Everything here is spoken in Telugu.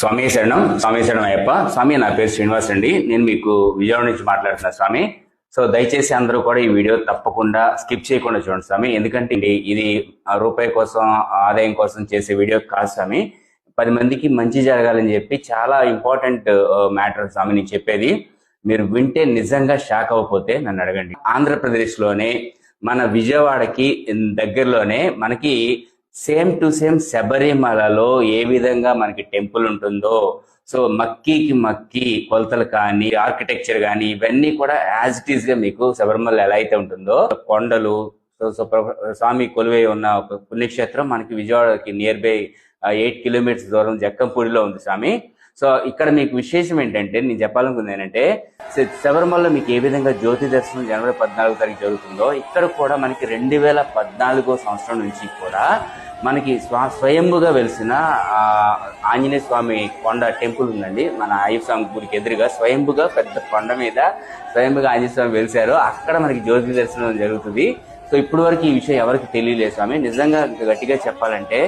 స్వామి శరణం స్వామి శరణం అయ్యప్ప. స్వామి నా పేరు శ్రీనివాస్ అండి నేను మీకు విజయవాడ నుంచి మాట్లాడుతున్నా స్వామి. సో దయచేసి అందరూ కూడా ఈ వీడియో తప్పకుండా స్కిప్ చేయకుండా చూడండి స్వామి. ఎందుకంటే ఇది రూపాయి కోసం ఆదాయం కోసం చేసే వీడియో కాదు స్వామి. పది మందికి మంచి జరగాలని చెప్పి చాలా ఇంపార్టెంట్ మ్యాటర్ స్వామి నేను చెప్పేది. మీరు వింటే నిజంగా షాక్ అవ్వకపోతే నన్ను అడగండి. ఆంధ్రప్రదేశ్లోనే మన విజయవాడకి దగ్గరలోనే మనకి సేమ్ టు సేమ్ శబరిమలలో ఏ విధంగా మనకి టెంపుల్ ఉంటుందో సో మక్కీకి మక్కి కొలతలు కానీ ఆర్కిటెక్చర్ కానీ ఇవన్నీ కూడా యాజ్ ఇట్ ఈస్గా మీకు శబరిమల ఎలా అయితే ఉంటుందో కొండలు సో స్వామి కొలువై ఉన్న ఒక పుణ్యక్షేత్రం మనకి విజయవాడకి నియర్ బై ఎయిట్ కిలోమీటర్స్ దూరం జక్కంపూడిలో ఉంది స్వామి. సో ఇక్కడ మీకు విశేషం ఏంటంటే నేను చెప్పాలనుకుంది ఏంటంటే శబరిమలలో మీకు ఏ విధంగా జ్యోతి దర్శనం జనవరి పద్నాలుగు తారీఖు జరుగుతుందో ఇక్కడ కూడా మనకి రెండు వేల పద్నాలుగో సంవత్సరం నుంచి కూడా మనకి స్వా స్వయంభుగా వెలిసిన ఆంజనేయ స్వామి కొండ టెంపుల్ ఉందండి. మన అయ్యప్ప స్వామి గుడికి ఎదురుగా స్వయంభుగా పెద్ద కొండ మీద స్వయంభుగా ఆంజనేయ స్వామి వెలిశారు. అక్కడ మనకి జ్యోతి దర్శనం జరుగుతుంది. సో ఇప్పటి వరకు ఈ విషయం ఎవరికి తెలియలేదు స్వామి? నిజంగా గట్టిగా చెప్పాలంటే